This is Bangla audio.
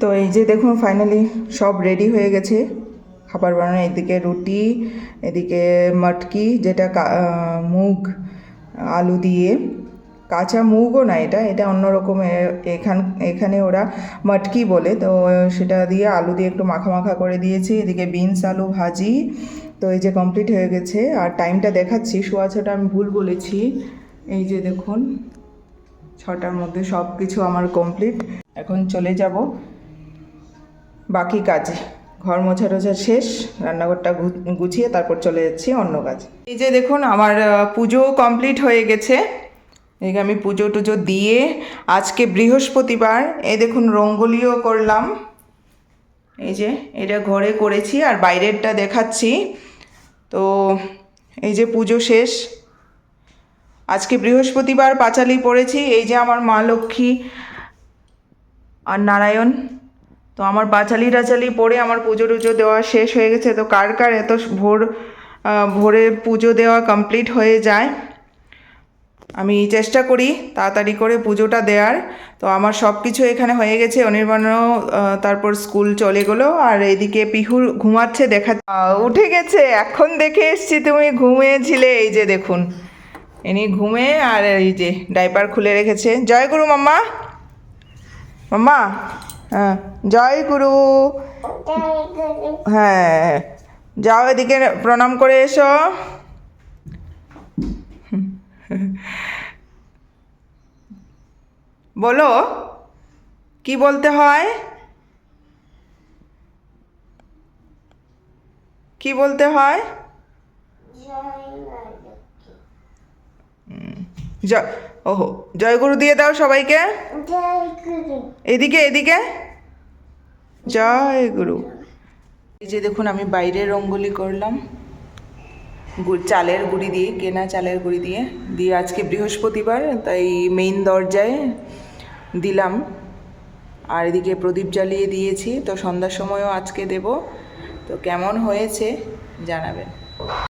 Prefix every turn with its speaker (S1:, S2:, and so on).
S1: তো এই যে দেখুন ফাইনালি সব রেডি হয়ে গেছে। খাবার বানানো, এদিকে রুটি, এদিকে মটকি, যেটা মুগ, আলু দিয়ে। কাঁচা মুগও না এটা এটা অন্যরকম এখান, এখানে ওরা মটকি বলে, তো সেটা দিয়ে আলু দিয়ে একটু মাখা মাখা করে দিয়েছি। এদিকে বিনস, আলু ভাজি, তো এই যে কমপ্লিট হয়ে গেছে। আর টাইমটা দেখাচ্ছি শোয়া ছটা আমি ভুল বলেছি। এই যে দেখুন, ছটার মধ্যে সব কিছু আমার কমপ্লিট এখন চলে যাব বাকি কাজে। ঘর মোছা টোছা শেষ, রান্নাঘরটা গুছিয়ে তারপর চলে যাচ্ছি অন্য কাজ। এই যে দেখুন, আমার পুজো কমপ্লিট হয়ে গেছে। এই আমি পুজো টুজো দিয়ে আজকে বৃহস্পতিবার, এই দেখুন রঙ্গোলিও করলাম। এই যে এটা ঘরে করেছি আর বাইরেরটা দেখাচ্ছি। তো এই যে পুজো শেষ। আজকে বৃহস্পতিবার পাঁচালি পড়েছি। এই যে আমার মা লক্ষ্মী আর নারায়ণ। তো আমার পাঁচালি টাচালি পড়ে আমার পুজো টুজো দেওয়া শেষ হয়ে গেছে, তো কার কার এত ভোর ভোরে পুজো দেওয়া কমপ্লিট হয়ে যায়, আমি চেষ্টা করি তাড়াতাড়ি করে পুজোটা দেওয়ার। তো আমার সব কিছু এখানে হয়ে গেছে, অনির্বাণও তারপর স্কুল চলে গেলো, আর এদিকে পিহুর ঘুমাচ্ছে দেখা উঠে গেছে, এখন দেখে এসছি তুমি ঘুমিয়েছিলে, এই যে দেখুন, এনি ঘুমে আর এই যে ডাইপার খুলে রেখেছে। জয় গুরু মাম্মা মাম্মা। হ্যাঁ জয় গুরু। হ্যাঁ যাও এদিকে প্রণাম করে এসো। বলো কি বলতে হয়? কি বলতে হয়? জয় ওহো জয়গুরু দিয়ে দাও সবাইকে। এদিকে এদিকে। জয় গুরু এই যে দেখুন আমি বাইরে রঙ্গোলি করলাম। চালের গুঁড়ি দিয়ে কেনা চালের গুঁড়ি দিয়ে। দিয়ে আজকে বৃহস্পতিবার তাই মেইন দরজায় দিলাম। আর এদিকে প্রদীপ জ্বালিয়ে দিয়েছি তো সন্ধ্যার সময়ও আজকে দেব। তো কেমন হয়েছে জানাবেন।